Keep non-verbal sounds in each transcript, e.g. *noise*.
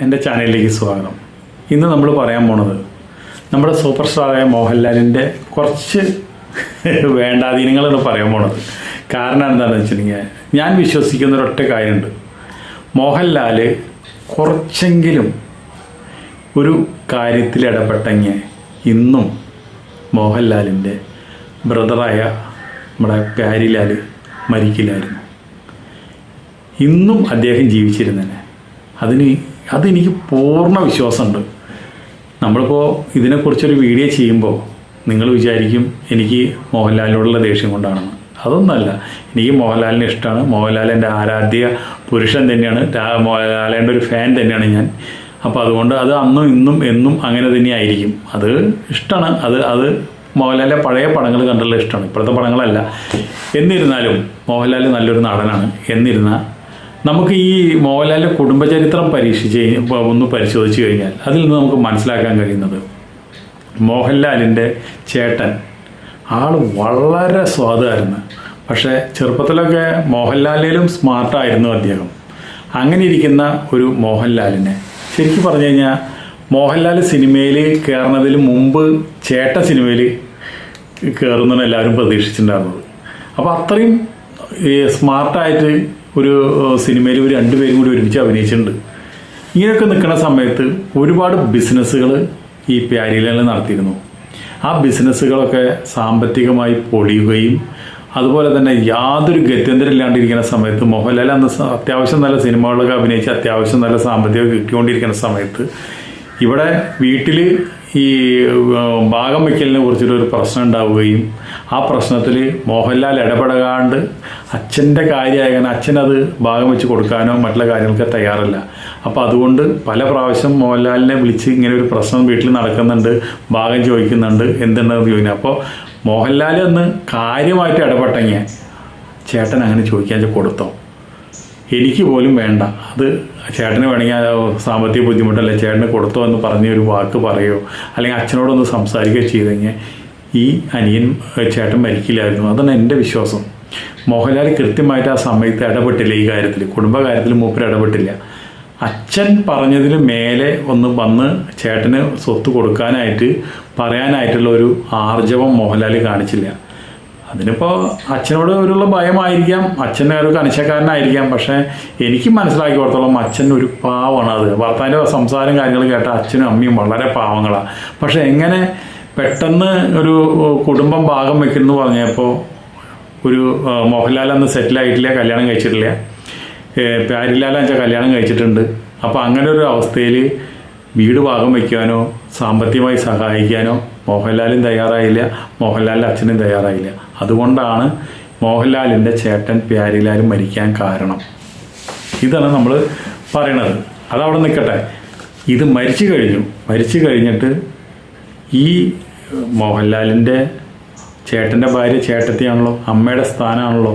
എന്റെ ചാനലിലേക്ക് സ്വാഗതം. ഇന്ന് നമ്മൾ പറയാൻ പോണത് നമ്മുടെ സൂപ്പർ സ്റ്റാറായ മോഹൻലാലിന്റെ കുറച്ച് *laughs* വേണ്ടാധീനങ്ങളാണ് പറയാൻ പോണത്. കാരണം എന്താണെന്ന് വെച്ചിട്ടുണ്ടെങ്കിൽ ഞാൻ വിശ്വസിക്കുന്ന ഒരൊറ്റ കാര്യമുണ്ട്. മോഹൻലാൽ കുറച്ചെങ്കിലും ഒരു കാര്യത്തിൽ ഇടപെട്ടെങ്കിൽ ഇന്നും മോഹൻലാലിന്റെ ബ്രദറായ നമ്മുടെ പ്യാരിലാൽ മരിക്കില്ലായിരുന്നു. ഇന്നും അദ്ദേഹം ജീവിച്ചിരുന്നേനെ അതിന് അതെനിക്ക് പൂർണ വിശ്വാസമുണ്ട്. നമ്മളിപ്പോൾ ഇതിനെക്കുറിച്ചൊരു വീഡിയോ ചെയ്യുമ്പോൾ നിങ്ങൾ വിചാരിക്കും എനിക്ക് മോഹൻലാലിനോടുള്ള ദേഷ്യം കൊണ്ടാണെന്ന്. അതൊന്നല്ല. എനിക്ക് മോഹൻലാലിനെ ഇഷ്ടമാണ് മോഹൻലാൽ എന്റെ ആരാധ്യ പുരുഷൻ തന്നെയാണ്. മോഹൻലാലിന്റെ ഒരു ഫാൻ തന്നെയാണ് ഞാൻ. അപ്പോൾ അതുകൊണ്ട് അത് അന്നും ഇന്നും എന്നും അങ്ങനെ തന്നെയായിരിക്കും. അത് ഇഷ്ടമാണ് അത് അത് മോഹൻലാലിന്റെ പഴയ പടങ്ങൾ കണ്ടുള്ള ഇഷ്ടമാണ് ഇപ്പോഴത്തെ പടങ്ങളല്ല. എന്നിരുന്നാലും മോഹൻലാൽ നല്ലൊരു നടനാണ്. എന്നിരുന്നാൽ നമുക്ക് ഈ മോഹൻലാലിന്റെ കുടുംബചരിത്രം പരീക്ഷിച്ച് ഒന്ന് പരിശോധിച്ച് കഴിഞ്ഞാൽ അതിൽ നിന്ന് നമുക്ക് മനസ്സിലാക്കാൻ കഴിയുന്നത് മോഹൻലാലിന്റെ ചേട്ടൻ ആൾ വളരെ സ്വാദായിരുന്നു. പക്ഷേ ചെറുപ്പത്തിലൊക്കെ മോഹൻലാലിലും സ്മാർട്ടായിരുന്നു അദ്ദേഹം. അങ്ങനെ ഇരിക്കുന്ന ഒരു മോഹൻലാലിനെ ശരിക്കും പറഞ്ഞു കഴിഞ്ഞാൽ മോഹൻലാൽ സിനിമയിൽ കയറുന്നതിന് മുമ്പ് ചേട്ട സിനിമയിൽ കയറുന്നതാണ് എല്ലാവരും പ്രതീക്ഷിച്ചിട്ടുണ്ടായിരുന്നത്. അപ്പോൾ അത്രയും സ്മാർട്ടായിട്ട് ഒരു സിനിമയിൽ ഒരു രണ്ടുപേരും കൂടി ഒരുമിച്ച് അഭിനയിച്ചിട്ടുണ്ട്. ഇങ്ങനെയൊക്കെ നിൽക്കുന്ന സമയത്ത് ഒരുപാട് ബിസിനസ്സുകൾ ഈ പ്യാരിലെല്ലാം നടത്തിയിരുന്നു. ആ ബിസിനസ്സുകളൊക്കെ സാമ്പത്തികമായി പൊളിയുകയും അതുപോലെ തന്നെ യാതൊരു ഗത്യന്തരമില്ലാണ്ടിരിക്കുന്ന സമയത്ത് മോഹൻലാൽ അന്ന് അത്യാവശ്യം നല്ല സിനിമകളൊക്കെ അഭിനയിച്ച് അത്യാവശ്യം നല്ല സാമ്പത്തികം കിട്ടിക്കൊണ്ടിരിക്കുന്ന സമയത്ത് ഇവിടെ വീട്ടിൽ ഈ ഭാഗം വയ്ക്കലിനെ കുറിച്ചിട്ടൊരു പ്രശ്നം ഉണ്ടാവുകയും ആ പ്രശ്നത്തിൽ മോഹൻലാൽ ഇടപെടാണ്ട് അച്ഛന്റെ കാര്യമായ കാരണം അത് ഭാഗം വെച്ച് കൊടുക്കാനോ മറ്റുള്ള കാര്യങ്ങൾക്ക് തയ്യാറല്ല. അപ്പോൾ അതുകൊണ്ട് പല പ്രാവശ്യം മോഹൻലാലിനെ വിളിച്ച് ഇങ്ങനെ ഒരു പ്രശ്നം വീട്ടിൽ നടക്കുന്നുണ്ട് ഭാഗം ചോദിക്കുന്നുണ്ട് എന്തുണ്ടെന്ന് ചോദിക്കുന്നത് അപ്പോൾ മോഹൻലാൽ ഒന്ന് കാര്യമായിട്ട് ഇടപെട്ടെങ്കിൽ ചേട്ടൻ അങ്ങനെ ചോദിക്കാൻ കൊടുത്തോ? എനിക്ക് പോലും വേണ്ട. അത് ചേട്ടന് വേണമെങ്കിൽ സാമ്പത്തിക ബുദ്ധിമുട്ടല്ല ചേട്ടന് കൊടുത്തോ എന്ന് പറഞ്ഞ ഒരു വാക്ക് പറയോ? അല്ലെങ്കിൽ അച്ഛനോടൊന്ന് സംസാരിക്കുകയോ ചെയ്തെങ്കിൽ ഈ അനിയൻ ചേട്ടൻ മരിക്കില്ലായിരുന്നു. അതാണ് എന്റെ വിശ്വാസം. മോഹൻലാൽ കൃത്യമായിട്ട് ആ സമയത്ത് ഇടപെട്ടില്ല ഈ കാര്യത്തിൽ കുടുംബകാര്യത്തിൽ മൂപ്പർ ഇടപെട്ടില്ല. അച്ഛൻ പറഞ്ഞതിന് മേലെ ഒന്ന് വന്ന് ചേട്ടന് സ്വത്ത് കൊടുക്കാനായിട്ട് പറയാനായിട്ടുള്ള ഒരു ആർജവം മോഹൻലാൽ കാണിച്ചില്ല. അതിനിപ്പോൾ അച്ഛനോട് ഒരുള്ള ഭയമായിരിക്കാം അച്ഛൻ ഒരു കണിശക്കാരനായിരിക്കാം പക്ഷേ എനിക്ക് മനസ്സിലാക്കി കൊടുത്തോളം അച്ഛൻ ഒരു പാവമാണ് അത്. ഭർത്താവിന്റെ സംസാരം കാര്യങ്ങൾ കേട്ട അച്ഛനും അമ്മയും വളരെ പാവങ്ങളാണ് പക്ഷേ എങ്ങനെ പെട്ടെന്ന് ഒരു കുടുംബം ഭാഗം വെക്കുന്നു പറഞ്ഞപ്പോൾ ഒരു മോഹൻലാൽ അന്ന് സെറ്റിലായിട്ടില്ല കല്യാണം കഴിച്ചിട്ടില്ല. പ്യാരിലാൽ അഞ്ച കല്യാണം കഴിച്ചിട്ടുണ്ട്. അപ്പോൾ അങ്ങനെ ഒരു അവസ്ഥയിൽ വീട് ഭാഗം വയ്ക്കാനോ സാമ്പത്തികമായി സഹായിക്കാനോ മോഹൻലാലും തയ്യാറായില്ല മോഹൻലാലിന്റെ അച്ഛനും തയ്യാറായില്ല. അതുകൊണ്ടാണ് മോഹൻലാലിന്റെ ചേട്ടൻ പ്യാരിലാലും മരിക്കാൻ കാരണം. ഇതാണ് നമ്മൾ പറയണത്. അതവിടെ നിൽക്കട്ടെ ഇത് മരിച്ചു കഴിഞ്ഞു. മരിച്ചു കഴിഞ്ഞിട്ട് ഈ മോഹൻലാലിന്റെ ചേട്ടന്റെ ഭാര്യ ചേട്ടത്തിയാണല്ലോ അമ്മയുടെ സ്ഥാനമാണല്ലോ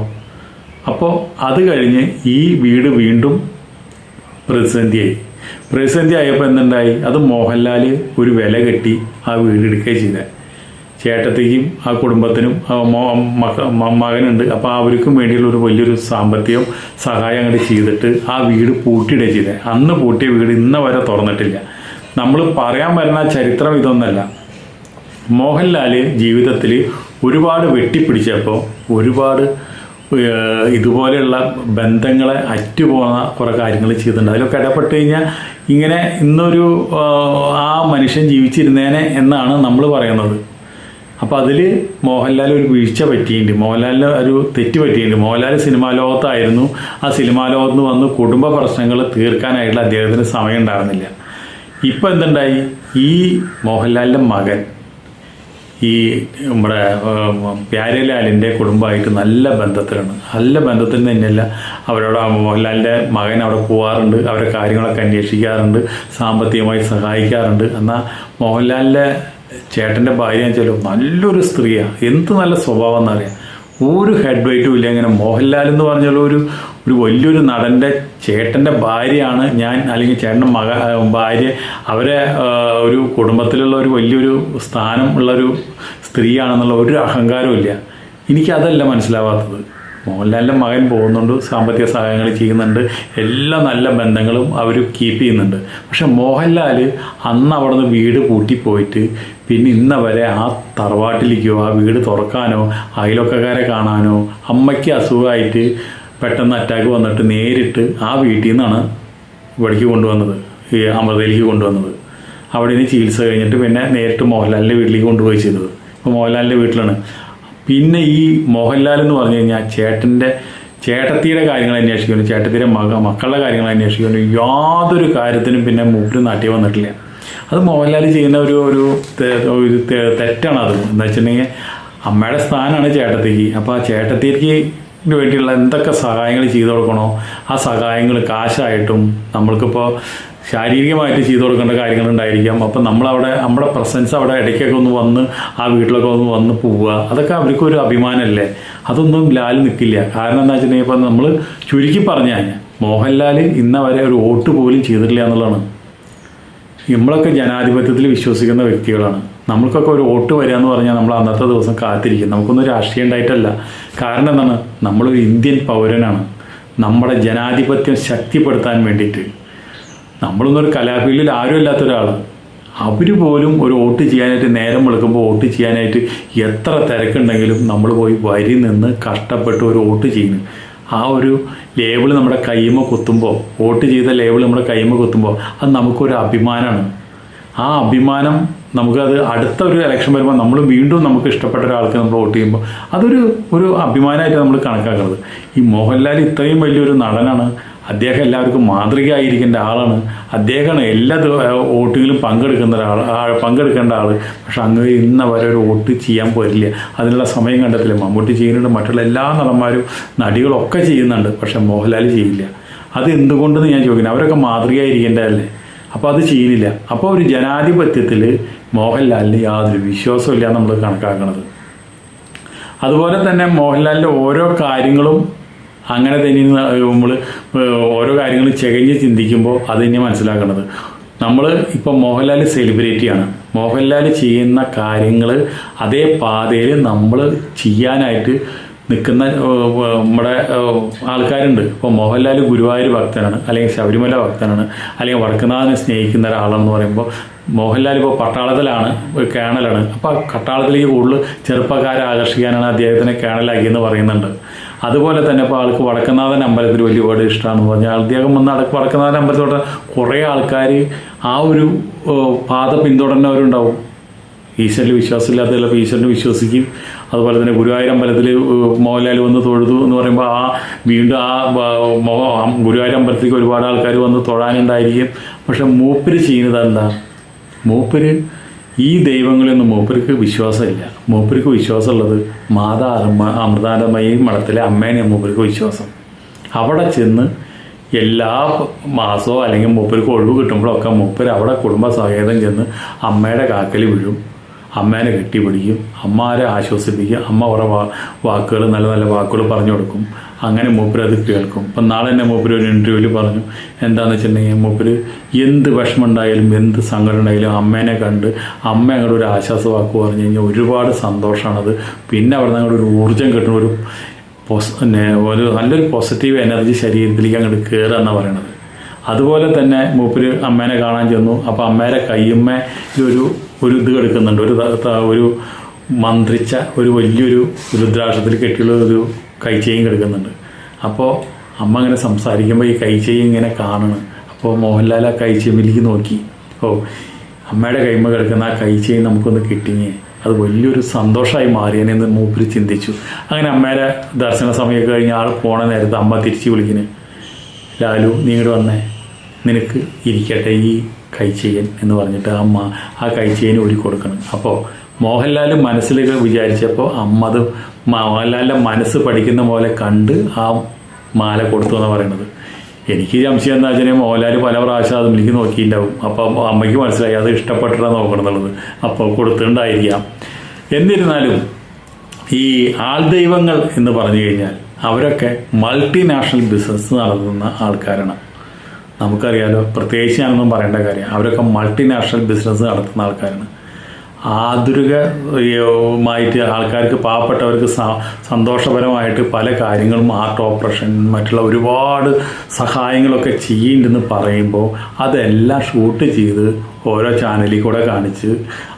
അപ്പോൾ അത് കഴിഞ്ഞ് ഈ വീട് വീണ്ടും പ്രതിസന്ധിയായി. പ്രതിസന്ധി ആയപ്പോൾ എന്തുണ്ടായി? അത് മോഹൻലാൽ ഒരു വില കെട്ടി ആ വീട് എടുക്കുകയും ചെയ്തത് ചേട്ടത്തേക്കും ആ കുടുംബത്തിനും മകനുണ്ട്. അപ്പോൾ അവർക്കും വേണ്ടിയുള്ള ഒരു വലിയൊരു സാമ്പത്തികം സഹായം അങ്ങോട്ട് ചെയ്തിട്ട് ആ വീട് പൂട്ടിയിടുക ചെയ്തത് അന്ന് പൂട്ടിയ വീട് ഇന്ന് വരെ തുറന്നിട്ടില്ല. നമ്മൾ പറയാൻ വരുന്ന ചരിത്രം ഇതൊന്നല്ല. മോഹൻലാൽ ജീവിതത്തിൽ ഒരുപാട് വെട്ടിപ്പിടിച്ചപ്പോൾ ഒരുപാട് ഇതുപോലെയുള്ള ബന്ധങ്ങളെ അറ്റുപോകുന്ന കുറേ കാര്യങ്ങൾ ചെയ്തിട്ടുണ്ട്. അതിലൊക്കെ ഇടപെട്ട് കഴിഞ്ഞാൽ ഇങ്ങനെ ഇന്നൊരു ആ മനുഷ്യൻ ജീവിച്ചിരുന്നേനെ എന്നാണ് നമ്മൾ പറയുന്നത്. അപ്പോൾ അതിൽ മോഹൻലാൽ ഒരു വീഴ്ച പറ്റിയിട്ടുണ്ട്. മോഹൻലാലിന് ഒരു തെറ്റ് പറ്റിയിട്ടുണ്ട്. മോഹൻലാൽ സിനിമാ ലോകത്തായിരുന്നു. ആ സിനിമാ ലോകത്ത് നിന്ന് വന്ന് കുടുംബ പ്രശ്നങ്ങൾ തീർക്കാനായിട്ടുള്ള അദ്ദേഹത്തിന് സമയം ഉണ്ടായിരുന്നില്ല. ഇപ്പം എന്തുണ്ടായി? ഈ മോഹൻലാലിന്റെ മകൻ ഈ നമ്മുടെ പ്യാരിലാലിന്റെ കുടുംബമായിട്ട് നല്ല ബന്ധത്തിലാണ്. നല്ല ബന്ധത്തിൽ തന്നെയല്ല അവരോട് മോഹൻലാലിന്റെ മകൻ അവിടെ പോകാറുണ്ട് അവരെ കാര്യങ്ങളൊക്കെ അന്വേഷിക്കാറുണ്ട് സാമ്പത്തികമായി സഹായിക്കാറുണ്ട്. എന്നാൽ മോഹൻലാലിന്റെ ചേട്ടന്റെ ഭാര്യ വെച്ചാലോ നല്ലൊരു സ്ത്രീയാണ് എന്ത് നല്ല സ്വഭാവം എന്നറിയാം. ഒരു ഹെഡ് വെയിറ്റും ഇല്ല ഇങ്ങനെ മോഹൻലാൽ എന്ന് പറഞ്ഞാൽ ഒരു ഒരു വലിയൊരു നടന്റെ ചേട്ടന്റെ ഭാര്യയാണ് ഞാൻ അല്ലെങ്കിൽ ചേട്ടന്റെ മക ഭാര്യ. അവരെ ഒരു കുടുംബത്തിലുള്ള ഒരു വലിയൊരു സ്ഥാനം ഉള്ളൊരു സ്ത്രീയാണെന്നുള്ള ഒരു അഹങ്കാരവും ഇല്ല. എനിക്കതല്ല മനസ്സിലാവാത്തത്. മോഹൻലാലിന്റെ മകൻ പോകുന്നുണ്ട് സാമ്പത്തിക സഹായങ്ങൾ ചെയ്യുന്നുണ്ട് എല്ലാ നല്ല ബന്ധങ്ങളും അവർ കീപ്പ് ചെയ്യുന്നുണ്ട്. പക്ഷെ മോഹൻലാൽ അന്ന് അവിടെ നിന്ന് വീട് പൂട്ടിപ്പോയിട്ട് പിന്നെ ഇന്ന വരെ ആ തറവാട്ടിലേക്കോ ആ വീട് തുറക്കാനോ അയലൊക്കക്കാരെ കാണാനോ അമ്മയ്ക്ക് അസുഖമായിട്ട് പെട്ടെന്ന് അറ്റാക്ക് വന്നിട്ട് നേരിട്ട് ആ വീട്ടിൽ നിന്നാണ് ഇവിടേക്ക് കൊണ്ടുവന്നത്. ഈ അമൃതയിലേക്ക് കൊണ്ടുവന്നത്. അവിടെ നിന്ന് ചികിത്സ കഴിഞ്ഞിട്ട് പിന്നെ നേരിട്ട് മോഹൻലാലിന്റെ വീട്ടിലേക്ക് കൊണ്ടുപോയി ചെയ്തത്. ഇപ്പോൾ മോഹൻലാലിന്റെ വീട്ടിലാണ്. പിന്നെ ഈ മോഹൻലാൽ എന്ന് പറഞ്ഞു കഴിഞ്ഞാൽ ചേട്ടന്റെ ചേട്ടത്തിയുടെ കാര്യങ്ങൾ അന്വേഷിക്കുന്നു. ചേട്ടത്തിയുടെ മക മക്കളുടെ കാര്യങ്ങൾ അന്വേഷിക്കുന്നു. യാതൊരു കാര്യത്തിനും പിന്നെ മൂപ്പര് നാട്ടിൽ വന്നിട്ടില്ല. അത് മോഹൻലാൽ ചെയ്യുന്ന ഒരു ഒരു തെറ്റാണ് അത് എന്താ വെച്ചിട്ടുണ്ടെങ്കിൽ അമ്മയുടെ സ്ഥാനമാണ് ചേട്ടത്തിക്ക്. അപ്പോൾ ആ ചേട്ടത്തിക്ക് വേണ്ടിയുള്ള എന്തൊക്കെ സഹായങ്ങൾ ചെയ്തു കൊടുക്കണോ? ആ സഹായങ്ങൾ കാശായിട്ടും നമ്മൾക്കിപ്പോൾ ശാരീരികമായിട്ട് ചെയ്തു കൊടുക്കേണ്ട കാര്യങ്ങൾ കാര്യങ്ങളുണ്ടായിരിക്കാം അപ്പം നമ്മളവിടെ നമ്മുടെ പ്രസൻസ് അവിടെ ഇടയ്ക്കൊക്കെ ഒന്ന് വന്ന് ആ വീട്ടിലൊക്കെ ഒന്ന് വന്ന് പോവുക. അതൊക്കെ അവർക്ക് ഒരു അഭിമാനമല്ലേ അതൊന്നും ലാൽ നിൽക്കില്ല കാരണം എന്താ വെച്ചിട്ടുണ്ടെങ്കിൽ ഇപ്പം നമ്മൾ ചുരുക്കി പറഞ്ഞാൽ മോഹൻലാൽ ഇന്ന വരെ ഒരു വോട്ട് പോലും ചെയ്തിട്ടില്ല എന്നുള്ളതാണ്. നമ്മളൊക്കെ ജനാധിപത്യത്തിൽ വിശ്വസിക്കുന്ന വ്യക്തികളാണ്. നമ്മൾക്കൊക്കെ ഒരു വോട്ട് വരിക എന്ന് പറഞ്ഞാൽ നമ്മൾ അന്നത്തെ ദിവസം കാത്തിരിക്കും. നമുക്കൊന്നും രാഷ്ട്രീയം ഉണ്ടായിട്ടല്ല. കാരണം എന്താണ്? നമ്മളൊരു ഇന്ത്യൻ പൗരനാണ്. നമ്മുടെ ജനാധിപത്യം ശക്തിപ്പെടുത്താൻ വേണ്ടിയിട്ട്. നമ്മളൊന്നും ഒരു കലാഫീൽഡിൽ ആരും ഇല്ലാത്ത ഒരാൾ അവർ പോലും ഒരു വോട്ട് ചെയ്യാനായിട്ട് നേരം വെളുക്കുമ്പോൾ വോട്ട് ചെയ്യാനായിട്ട് എത്ര തിരക്കുണ്ടെങ്കിലും നമ്മൾ പോയി വരി നിന്ന് കഷ്ടപ്പെട്ട് ഒരു വോട്ട് ചെയ്യുന്നു. ആ ഒരു ലേബിൾ നമ്മുടെ കൈമ കുത്തുമ്പോൾ വോട്ട് ചെയ്ത ലേബിൾ നമ്മുടെ കൈമ കുത്തുമ്പോൾ അത് നമുക്കൊരു അഭിമാനമാണ് ആ അഭിമാനം നമുക്കത് അടുത്ത ഒരു ഇലക്ഷൻ വരുമ്പോൾ നമ്മൾ വീണ്ടും നമുക്ക് ഇഷ്ടപ്പെട്ട ഒരാൾക്ക് നമ്മൾ വോട്ട് ചെയ്യുമ്പോൾ അതൊരു ഒരു അഭിമാനമായിട്ട് നമ്മൾ കണക്കാക്കുന്നത്. ഈ മോഹൻലാൽ ഇത്രയും വലിയൊരു നടനാണ്. അദ്ദേഹം എല്ലാവർക്കും മാതൃകയായിരിക്കേണ്ട ആളാണ്. അദ്ദേഹമാണ് എല്ലാ വോട്ടിങ്ങിലും പങ്കെടുക്കുന്ന ഒരാൾ പങ്കെടുക്കേണ്ട ആൾ പക്ഷെ അങ്ങ് ഇന്ന വരെ ഒരു വോട്ട് ചെയ്യാൻ പോരില്ല അതിനുള്ള സമയം കണ്ടെത്തില്ല. മമ്മൂട്ടി ചെയ്യുന്നുണ്ട്. മറ്റുള്ള എല്ലാ നടന്മാരും നടികളൊക്കെ ചെയ്യുന്നുണ്ട്. പക്ഷെ മോഹൻലാൽ ചെയ്യില്ല. അത് എന്തുകൊണ്ടെന്ന് ഞാൻ ചോദിക്കുന്നത് അവരൊക്കെ മാതൃകയായിരിക്കേണ്ടതല്ലേ? അപ്പോൾ അത് ചെയ്യുന്നില്ല. അപ്പോൾ ഒരു ജനാധിപത്യത്തിൽ മോഹൻലാലിന് യാതൊരു വിശ്വാസമില്ല നമ്മൾ കണക്കാക്കുന്നത് അതുപോലെ തന്നെ മോഹൻലാലിന്റെ ഓരോ കാര്യങ്ങളും അങ്ങനെ തന്നെ നമ്മൾ ഓരോ കാര്യങ്ങൾ ചെകഞ്ഞ് ചിന്തിക്കുമ്പോൾ അത് തന്നെ മനസ്സിലാക്കേണ്ടത്. നമ്മൾ ഇപ്പോൾ മോഹൻലാൽ സെലിബ്രിറ്റിയാണ് മോഹൻലാൽ ചെയ്യുന്ന കാര്യങ്ങൾ അതേ പാതയിൽ നമ്മൾ ചെയ്യാനായിട്ട് നിൽക്കുന്ന നമ്മുടെ ആൾക്കാരുണ്ട്. ഇപ്പോൾ മോഹൻലാൽ ഗുരുവായൂർ ഭക്തനാണ് അല്ലെങ്കിൽ ശബരിമല ഭക്തനാണ് അല്ലെങ്കിൽ വടക്കുന്നാഥനെ സ്നേഹിക്കുന്ന ഒരാളാണെന്ന് പറയുമ്പോൾ മോഹൻലാൽ ഇപ്പോൾ പട്ടാളത്തിലാണ് കേണലാണ്. അപ്പോൾ കട്ടാളത്തിലേക്ക് കൂടുതൽ ചെറുപ്പക്കാരെ ആകർഷിക്കാനാണ് അദ്ദേഹത്തിനെ കേണലാക്കിയെന്ന് പറയുന്നുണ്ട്. അതുപോലെ തന്നെ ഇപ്പോൾ ആൾക്ക് വടക്കനാഥൻ അമ്പലത്തിൽ വലിയ ഒരുപാട് ഇഷ്ടമാണെന്ന് പറഞ്ഞാൽ അദ്ദേഹം വന്ന് അടക്ക് വടക്കനാഥൻ അമ്പലത്തോടെ കുറേ ആൾക്കാർ ആ ഒരു പാത പിന്തുടരുന്നവരുണ്ടാവും. ഈശ്വരനിൽ വിശ്വാസമില്ലാത്ത ചിലപ്പോൾ ഈശ്വരനെ വിശ്വസിക്കും. അതുപോലെ തന്നെ ഗുരുവായൂർ അമ്പലത്തിൽ മോഹൻലാൽ വന്ന് തൊഴുതു എന്ന് പറയുമ്പോൾ ആ വീണ്ടും ആ ആ ഗുരുവായൂർ അമ്പലത്തിലേക്ക് ഒരുപാട് ആൾക്കാർ വന്ന് തൊഴാനുണ്ടായിരിക്കും. പക്ഷെ മൂപ്പര് ചെയ്യുന്നത് എന്താ? മൂപ്പര് ഈ ദൈവങ്ങളൊന്നും മൂപ്പർക്ക് വിശ്വാസമില്ല. മൂപ്പർക്ക് വിശ്വാസമുള്ളത് മാതാ അമ്മ അമൃതാനന്ദമയി മഠത്തിലെ അമ്മേനെയാണ് മൂപ്പർക്ക് വിശ്വാസം. അവിടെ ചെന്ന് എല്ലാ മാസവും അല്ലെങ്കിൽ മൂപ്പർക്ക് ഒഴിവ് കിട്ടുമ്പോഴൊക്കെ മൂപ്പർ അവിടെ കുടുംബസഹേതം ചെന്ന് അമ്മയുടെ കാക്കൽ വീഴും അമ്മേനെ കെട്ടിപ്പിടിക്കും അമ്മാരെ ആശ്വസിപ്പിക്കും അമ്മ കുറേ വാക്കുകൾ നല്ല നല്ല വാക്കുകൾ പറഞ്ഞു കൊടുക്കും. അങ്ങനെ മൂപ്പര് അത് കേൾക്കും. ഇപ്പം നാളെ തന്നെ മൂപ്പര് ഒരു ഇന്റർവ്യൂവിൽ പറഞ്ഞു എന്താണെന്ന് വെച്ചിട്ടുണ്ടെങ്കിൽ മൂപ്പര് എന്ത് വിഷമം ഉണ്ടായാലും എന്ത് സങ്കടം ഉണ്ടായാലും അമ്മേനെ കണ്ട് അമ്മ അങ്ങോട്ട് ഒരു ആശ്വാസ വാക്ക് പറഞ്ഞു കഴിഞ്ഞാൽ ഒരുപാട് സന്തോഷമാണത്. പിന്നെ അവിടെ നിന്ന് ഒരു ഊർജം കിട്ടുന്ന ഒരു പോസ് പിന്നെ ഒരു നല്ലൊരു പോസിറ്റീവ് എനർജി ശരീരത്തിലേക്ക് അങ്ങോട്ട് കയറുക എന്നാണ് പറയണത്. അതുപോലെ തന്നെ മൂപ്പര് അമ്മേനെ കാണാൻ ചെന്നു. അപ്പോൾ അമ്മേരെ കയ്യമ്മയിലൊരു ഒരു ഇത് എടുക്കുന്നുണ്ട്. ഒരു ഒരു മന്ത്രിച്ച ഒരു വലിയൊരു രുദ്രാക്ഷത്തിൽ കെട്ടിയുള്ള ഒരു കൈച്ചെയും കിടക്കുന്നുണ്ട്. അപ്പോൾ അമ്മ അങ്ങനെ സംസാരിക്കുമ്പോൾ ഈ കൈച്ചെയ്യ് ഇങ്ങനെ കാണണം. അപ്പോൾ മോഹൻലാൽ ആ കൈച്ചെമ്മിലേക്ക് നോക്കി. ഓ അമ്മയുടെ കൈമ കിടക്കുന്ന ആ കൈച്ചെയ്യ് നമുക്കൊന്ന് കിട്ടിങ്ങേ. അത് വലിയൊരു സന്തോഷമായി മാറിയെന്ന് മൂപ്പര് ചിന്തിച്ചു. അങ്ങനെ അമ്മയുടെ ദർശന സമയമൊക്കെ കഴിഞ്ഞ് ആൾ പോണ നേരത്ത് അമ്മ തിരിച്ചു വിളിക്കുന്നു ലാലു നീ ഇങ്ങോട്ട് വന്നേ. നിനക്ക് ഇരിക്കട്ടെ ഈ കൈചെയ്യൻ എന്ന് പറഞ്ഞിട്ട് അമ്മ ആ കൈചെയ്യൻ ഒരു കൊടുക്കണം. അപ്പോൾ മോഹൻലാൽ മനസ്സിലേക്ക് വിചാരിച്ചപ്പോൾ അമ്മ അത് മോഹൻലാലിന്റെ മനസ്സ് പഠിക്കുന്ന പോലെ കണ്ട് ആ മാല കൊടുത്തു എന്ന് പറയുന്നത് എനിക്ക് സംശയം എന്താ വെച്ചാൽ മോഹൻലാൽ പല പ്രാവശ്യം അത് എനിക്ക് നോക്കിയിട്ടുണ്ടാവും. അപ്പോൾ അമ്മയ്ക്ക് മനസ്സിലായി അത് ഇഷ്ടപ്പെട്ടിട്ടാണ് നോക്കണം എന്നുള്ളത് അപ്പോൾ കൊടുത്തിട്ടുണ്ടായിരിക്കാം. എന്നിരുന്നാലും ഈ ആൾദൈവങ്ങൾ എന്ന് പറഞ്ഞു കഴിഞ്ഞാൽ അവരൊക്കെ മൾട്ടിനാഷണൽ ബിസിനസ് നടത്തുന്ന ആൾക്കാരാണ്. നമുക്കറിയാലോ പ്രത്യേകിച്ച് ഞാനൊന്നും പറയേണ്ട കാര്യം അവരൊക്കെ മൾട്ടിനാഷണൽ ബിസിനസ് നടത്തുന്ന ആൾക്കാരാണ്. ആധുനികമായിട്ട് ആൾക്കാർക്ക് പാവപ്പെട്ടവർക്ക് സന്തോഷപരമായിട്ട് പല കാര്യങ്ങളും ആർട്ട് ഓപ്പറേഷൻ മറ്റുള്ള ഒരുപാട് സഹായങ്ങളൊക്കെ ചെയ്യുന്നുണ്ടെന്ന് പറയുമ്പോൾ അതെല്ലാം ഷൂട്ട് ചെയ്ത് ഓരോ ചാനലിൽ കൂടെ കാണിച്ച്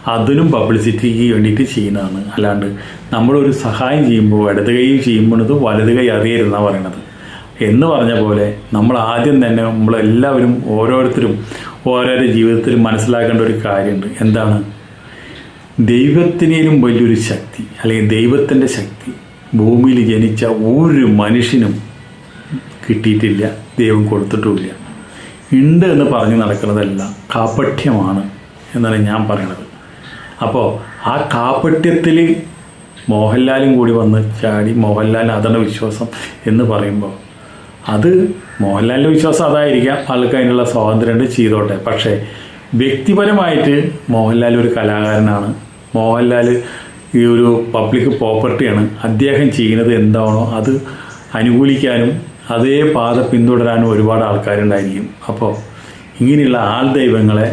അതിനും പബ്ലിസിറ്റിക്ക് വേണ്ടിയിട്ട് ചെയ്യുന്നതാണ്. അല്ലാണ്ട് നമ്മളൊരു സഹായം ചെയ്യുമ്പോൾ ഇടത് കൈ ചെയ്യുമ്പോഴത് വലത് കൈ അറിയരുതെന്നാണ് പറയണത്. എന്ന് പറഞ്ഞ പോലെ നമ്മൾ ആദ്യം തന്നെ നമ്മളെല്ലാവരും ഓരോരുത്തരും ഓരോരോ ജീവിതത്തിൽ മനസ്സിലാക്കേണ്ട ഒരു കാര്യമുണ്ട്. എന്താണ്? ദൈവത്തിനേലും വലിയൊരു ശക്തി അല്ലെങ്കിൽ ദൈവത്തിന്റെ ശക്തി ഭൂമിയിൽ ജനിച്ച ഒരു മനുഷ്യനും കിട്ടിയിട്ടില്ല ദൈവം കൊടുത്തിട്ടുമില്ല. ഉണ്ട് എന്ന് പറഞ്ഞ് നടക്കുന്നതല്ല കാപ്പഠ്യമാണ് എന്നാണ് ഞാൻ പറയണത്. അപ്പോൾ ആ കാപ്പഠ്യത്തിൽ മോഹൻലാലും കൂടി വന്ന് ചാടി മോഹൻലാൽ അതാണ് വിശ്വാസം എന്ന് പറയുമ്പോൾ അത് മോഹൻലാലിന്റെ വിശ്വാസം അതായിരിക്കാം ആൾക്ക് അതിനുള്ള സ്വാതന്ത്ര്യമുണ്ട് ചെയ്തോട്ടെ. പക്ഷേ വ്യക്തിപരമായിട്ട് മോഹൻലാൽ ഒരു കലാകാരനാണ്. മോഹൻലാൽ ഈ ഒരു പബ്ലിക് പ്രോപ്പർട്ടിയാണ് അദ്ദേഹം ചെയ്യുന്നത് എന്താണോ അത് അനുകൂലിക്കാനും അതേ പാത പിന്തുടരാനും ഒരുപാട് ആൾക്കാരുണ്ടായിരിക്കും. അപ്പോൾ ഇങ്ങനെയുള്ള ആൾ ദൈവങ്ങളെ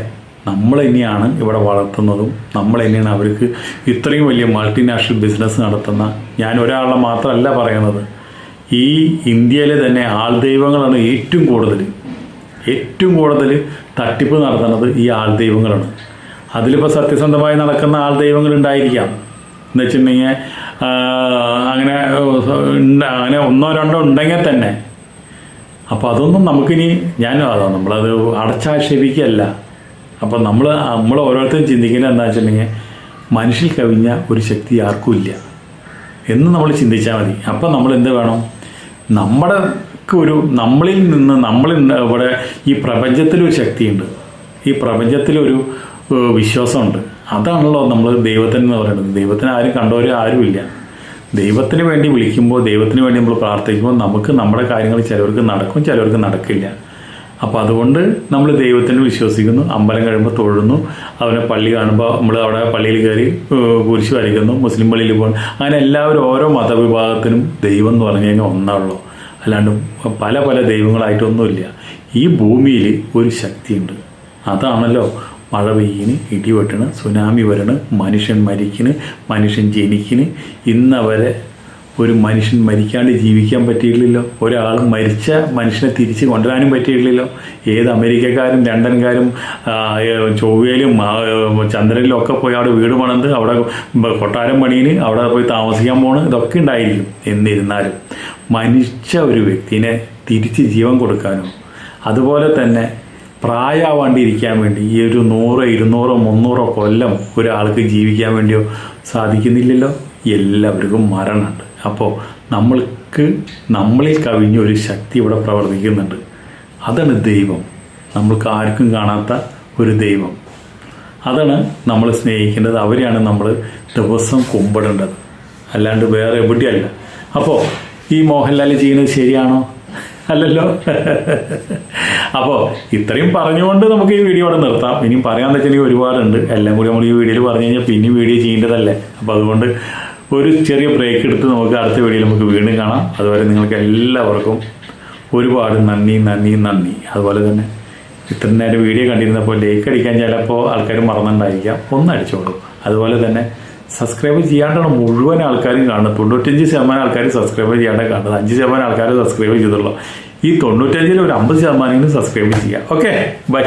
നമ്മൾ തന്നെയാണ് ഇവിടെ വളർത്തുന്നതും നമ്മൾ തന്നെയാണ് അവർക്ക് ഇത്രയും വലിയ മൾട്ടിനാഷണൽ ബിസിനസ് നടത്തുന്ന ഞാൻ ഒരാളെ മാത്രമല്ല പറയുന്നത്. ഈ ഇന്ത്യയിലെ തന്നെ ആൾ ദൈവങ്ങളാണ് ഏറ്റവും കൂടുതൽ ഏറ്റവും കൂടുതൽ തട്ടിപ്പ് നടത്തുന്നത് ഈ ആൾ ദൈവങ്ങളാണ് അതിലിപ്പോൾ സത്യസന്ധമായി നടക്കുന്ന ആൾ ദൈവങ്ങൾ ഉണ്ടായിരിക്കാം എന്ന് വെച്ചിട്ടുണ്ടെങ്കിൽ അങ്ങനെ അങ്ങനെ ഒന്നോ രണ്ടോ ഉണ്ടെങ്കിൽ തന്നെ. അപ്പോൾ അതൊന്നും നമുക്കിനി ഞാനും അതാ നമ്മളത് അടച്ചാക്ഷേപിക്കുകയല്ല. അപ്പം നമ്മൾ നമ്മൾ ഓരോരുത്തരും ചിന്തിക്കുന്നത് എന്താ വെച്ചിട്ടുണ്ടെങ്കിൽ മനുഷ്യൽ കവിഞ്ഞ ഒരു ശക്തി ആർക്കും ഇല്ല. എന്ന് നമ്മൾ ചിന്തിച്ചാൽ മതി. അപ്പം നമ്മൾ എന്ത് വേണം? നമ്മുടെ ഒരു നമ്മളിൽ നിന്ന് നിന്ന് ഇവിടെ ഈ പ്രപഞ്ചത്തിലൊരു ശക്തിയുണ്ട്. ഈ പ്രപഞ്ചത്തിലൊരു വിശ്വാസമുണ്ട്. അതാണല്ലോ നമ്മൾ ദൈവത്തിന് എന്ന് പറയുന്നത്. ദൈവത്തിന് ആരും കണ്ടവരും ആരുമില്ല. ദൈവത്തിന് വേണ്ടി വിളിക്കുമ്പോൾ ദൈവത്തിന് വേണ്ടി നമ്മൾ പ്രാർത്ഥിക്കുമ്പോൾ നമുക്ക് നമ്മുടെ കാര്യങ്ങൾ ചിലവർക്ക് നടക്കും ചിലവർക്ക് നടക്കില്ല. അപ്പോൾ അതുകൊണ്ട് നമ്മൾ ദൈവത്തിന് വിശ്വസിക്കുന്നു അമ്പലം കഴിയുമ്പോൾ തൊഴുന്നു അവനെ പള്ളി കാണുമ്പോൾ നമ്മൾ അവിടെ പള്ളിയിൽ കയറി കുരിശ് വരയ്ക്കുന്നു മുസ്ലിം പള്ളിയിൽ പോകുന്നു അങ്ങനെ എല്ലാവരും ഓരോ മതവിഭാഗത്തിനും ദൈവം എന്ന് പറഞ്ഞു കഴിഞ്ഞാൽ ഒന്നാണല്ലോ. അല്ലാണ്ട് പല പല ദൈവങ്ങളായിട്ടൊന്നുമില്ല. ഈ ഭൂമിയിൽ ഒരു ശക്തിയുണ്ട്. അതാണല്ലോ മഴ പെയ്യണ് ഇടിവെട്ടണ് സുനാമി വരണ് മനുഷ്യൻ മരിക്കണ് മനുഷ്യൻ ജനിക്കണ് ഇന്നവരെ ഒരു മനുഷ്യൻ മരിക്കാണ്ട് ജീവിക്കാൻ പറ്റിയില്ലല്ലോ ഒരാൾ മരിച്ച മനുഷ്യനെ തിരിച്ച് കൊണ്ടുവരാനും പറ്റിയില്ലല്ലോ ഏത് അമേരിക്കക്കാരും ലണ്ടൻകാരും ചൊവ്വയിലും ചന്ദ്രനിലും ഒക്കെ പോയി അവിടെ വീട് പണിത് അവിടെ കൊട്ടാരം പണിയിന് അവിടെ പോയി താമസിക്കാൻ പോണ് ഇതൊക്കെ ഉണ്ടായിരിക്കും. എന്നിരുന്നാലും മരിച്ച ഒരു വ്യക്തിനെ തിരിച്ച് ജീവൻ കൊടുക്കാനും അതുപോലെ തന്നെ പ്രായമാവാണ്ടിരിക്കാൻ വേണ്ടി ഈ ഒരു നൂറോ ഇരുന്നൂറോ മുന്നൂറോ കൊല്ലം ഒരാൾക്ക് ജീവിക്കാൻ വേണ്ടിയോ സാധിക്കുന്നില്ലല്ലോ. എല്ലാവർക്കും മരണമുണ്ട്. അപ്പോൾ നമ്മൾക്ക് നമ്മളിൽ കവിഞ്ഞ ഒരു ശക്തി ഇവിടെ പ്രവർത്തിക്കുന്നുണ്ട്. അതാണ് ദൈവം. നമ്മൾക്ക് ആർക്കും കാണാത്ത ഒരു ദൈവം. അതാണ് നമ്മൾ സ്നേഹിക്കേണ്ടത്. അവരെയാണ് നമ്മൾ ദിവസം കുമ്പിടേണ്ടത്. അല്ലാണ്ട് വേറെ എവിടെയല്ല അപ്പോൾ ഈ മോഹൻലാൽ ചെയ്യുന്നത് ശരിയാണോ? അല്ലല്ലോ. അപ്പോൾ ഇത്രയും പറഞ്ഞുകൊണ്ട് നമുക്ക് ഈ വീഡിയോ അവിടെ നിർത്താം. ഇനിയും പറയാൻ വെച്ചിട്ടുണ്ടെങ്കിൽ ഒരുപാടുണ്ട്. എല്ലാം കൂടി നമ്മൾ ഈ വീഡിയോയിൽ പറഞ്ഞു കഴിഞ്ഞാൽ പിന്നെ വീഡിയോ ചെയ്യേണ്ടതല്ലേ? അപ്പോൾ അതുകൊണ്ട് ഒരു ചെറിയ ബ്രേക്ക് എടുത്ത് നമുക്ക് അടുത്ത വീഡിയോയിൽ നമുക്ക് വീണ്ടും കാണാം. അതുപോലെ നിങ്ങൾക്ക് എല്ലാവർക്കും ഒരുപാട് നന്ദി നന്ദി നന്ദി. അതുപോലെ തന്നെ ഇത്ര നേരം വീഡിയോ കണ്ടിരുന്നപ്പോൾ ലൈക്ക് അടിക്കാൻ ചിലപ്പോൾ ആൾക്കാർ മറന്നുണ്ടായിരിക്കാം. ഒന്ന് അടിച്ചോളൂ. അതുപോലെ തന്നെ സബ്സ്ക്രൈബ് ചെയ്യാണ്ടാണ് മുഴുവൻ ആൾക്കാരും കാണുന്നത്. തൊണ്ണൂറ്റഞ്ച് ശതമാനം ആൾക്കാർ സബ്സ്ക്രൈബ് ചെയ്യാണ്ട് കാണുന്നത്. അഞ്ച് ശതമാനം ആൾക്കാർ സബ്സ്ക്രൈബ് ചെയ്തുള്ളൂ. ഈ തൊണ്ണൂറ്റഞ്ചിൽ ഒരു അമ്പത് ശതമാനം സബ്സ്ക്രൈബ് ചെയ്യുക ഓക്കെ ബൈ